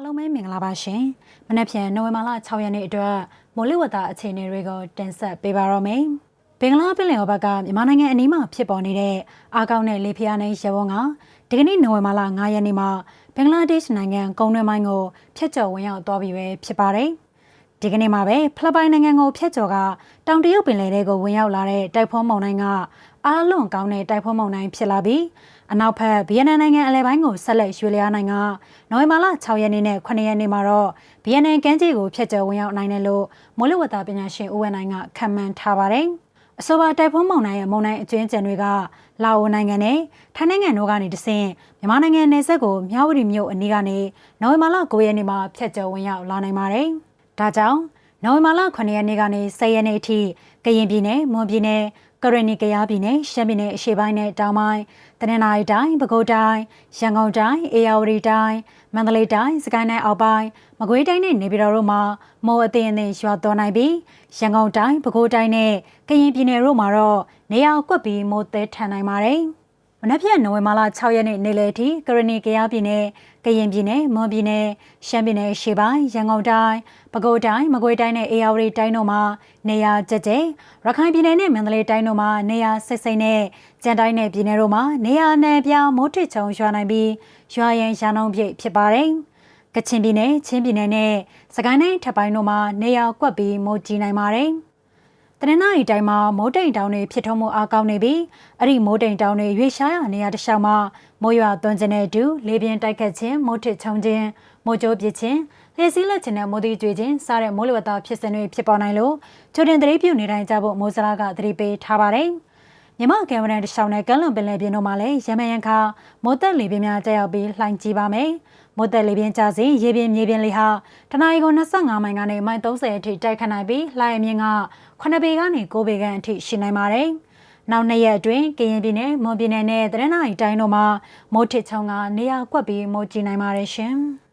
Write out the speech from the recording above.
အားလုံးပဲမင်္ဂလာပါရှင်။မနက်ဖြန်နိုဝင်ဘာလ6ရက်နေ့အတွက်မိုးလေဝသအခြေအနေတွေကိုတင်ဆက်ပေးပါတော့မယ်။ဘင်္ဂလားပင်လယ်အော်ဘက်ကမြန်မာနိုင်ငံအနီးမှာဖြစ်ပေါ်နေတဲ့အားကောင်းတဲ့လေဖျားနဲ့ရေဝန်းကဒီကနေ့နိုဝင်ဘာလ9ရက်နေ့မှာဘင်္ဂလားဒေ့ရှ်နိုင်ငံကုန်းတွင်းပိုင်းကိုဖျက်ကျော်ဝင်ရောက်သွားပြီပဲဖြစ်ပါတယ်။ ဒီကနေ့မှာပဲဖလစ်ပိုင်နိုင်ငံကိုဖျက်ကျော်ကတောင်တရုတ်ပင်လယ်ထဲကိုဝင်ရောက်လာတဲ့တိုက်ဖုံးမုန်တိုင်းကအားလွန်ကောင်းတဲ့တိုက်ဖုံးမုန်တိုင်းဖြစ်လာပြီးအနောက်ဘက်ဗီယက်နမ်နိုင်ငံအလဲပိုင်းကိုဆက်လက်ရွှေ့လျားနိုင်ကနိုဝင်ဘာလ6ရက်နေ့နဲ့9ရက်နေ့မှာတော့ဗီယက်နမ်ကမ်းခြေကိုဖျက်ကျော်ဝင်ရောက်နိုင်တယ်လို့မိုးလေဝသပညာရှင်ဦးဝင်းနိုင်ကခန့်မှန်းထားပါတယ်။အဆိုပါတိုက်ဖုံးမုန်တိုင်းရဲ့မုန်တိုင်းအကျွင်းကျန်တွေကလာအိုနိုင်ငံနဲ့ထိုင်းနိုင်ငံတို့ကနေတဆင့်မြန်မာနိုင်ငံနယ်စပ်ကိုမြဝတီမြို့အနီးကနေနိုဝင်ဘာလ9ရက်နေ့မှာဖျက်ကျော်ဝင်ရောက်လာနိုင်ပါတယ်။ ဒါကြောင့်နိုဝင်ဘာလ9ရက်နေ့ကနေ10ရက်နေ့အထိကရင်ပြည်နယ်မွန်ပြည်နယ်ကရနီကယားပြည်နယ်ရှမ်းပြည်နယ်အရှေ့ပိုင်းနဲ့တောင်ပိုင်းတနင်္သာရီတိုင်းပဲခူးတိုင်းရန်ကုန်တိုင်းအေရဝတီတိုင်းမန္တလေးတိုင်းစကိုင်းတိုင်းအောက်ပိုင်းမကွေးတိုင်းနဲ့နေပြည်တော်တို့မှာမိုးအသင်းအသင်းရွာသွန်းနိုင်ပြီးရန်ကုန်တိုင်းပဲခူးတိုင်းနဲ့ကရင်ပြည်နယ်တို့မှာတော့နေရာကွက်ပြီးမိုးသေးထန်နိုင်ပါတယ်။ မနက်ဖြန်နိုဝင်ဘာလ6ရက်နေ့နေ့လယ်ထိကရဏီကယားပြည်နယ်ကရင်ပြည်နယ်မွန်ပြည်နယ်ရှမ်းပြည်နယ်ရှေ့ပိုင်းရန်ကုန်တိုင်းပဲခူးတိုင်းမကွေးတိုင်းနဲ့အေရဝတီတိုင်းတို့မှာနေရာကျကျရခိုင်ပြည်နယ်နဲ့မန္တလေးတိုင်းတို့မှာနေရာစိတ်စိတ်နဲ့ကြံတိုင်းနဲ့ပြည်နယ်တို့မှာနေရာနယ်ပြားမိုးထစ်ချုံရွာနိုင်ပြီးရွာရင်ရာနှုန်းပြည့်ဖြစ်ပါတယ်ကချင်ပြည်နယ်ချင်းပြည်နယ်နဲ့စကိုင်းတိုင်းထပ်ပိုင်းတို့မှာနေရာကွက်ပြီးမိုးကြီးနိုင်ပါတယ်။ တနင်္လာရီတိုင်းမှာမိုးတိမ်တောင်တွေဖြစ်ထွန်းမှုအားကောင်းနေပြီးအဲ့ဒီမိုးတိမ်တောင်တွေရွေ့ရှားရနေရတဲ့ရှောင်းမှာမိုးရွာသွန်းခြင်းနဲ့အတူလေပြင်းတိုက်ခတ်ခြင်းမိုးထစ်ချုံခြင်းမိုးကြိုးပစ်ခြင်းလေစည်းလက်ခြင်းနဲ့မိုးတိကျွေခြင်းစတဲ့မိုးလေဝသဖြစ်စဉ်တွေဖြစ်ပေါ်နိုင်လို့ချိုတင်သတိပြုနေတိုင်းကြဖို့မိုးစလားကသတိပေးထားပါတယ် မြမကင်မရာတစ်ချောင်းနဲ့ကမ်းလွန်ပင်လယ်ပြင်တို့မှာလည်းရမယန်ခါမိုးသက်လေပြင်းများတက်ရောက်ပြီးလှိုင်းကြီးပါမယ်။မိုးသက်လေပြင်းကျစဉ်ရေပြင်းမြေပြင်းလေဟာတနအီကို25မိုင်ကနေမိုင်30အထိတိုက်ခတ်နိုင်ပြီးလှိုင်းအမြင့်က9ပေကနေ9ပေခန့်အထိရှိနိုင်ပါတယ်။နောက်နှစ်ရက်အတွင်းကရင်ပြည်နယ်မွန်ပြည်နယ်နဲ့တရနအီတိုင်းတို့မှာမိုးထစ်ချုံကနေရာကွက်ပြီးမိုးကြီးနိုင်ပါတယ်ရှင်။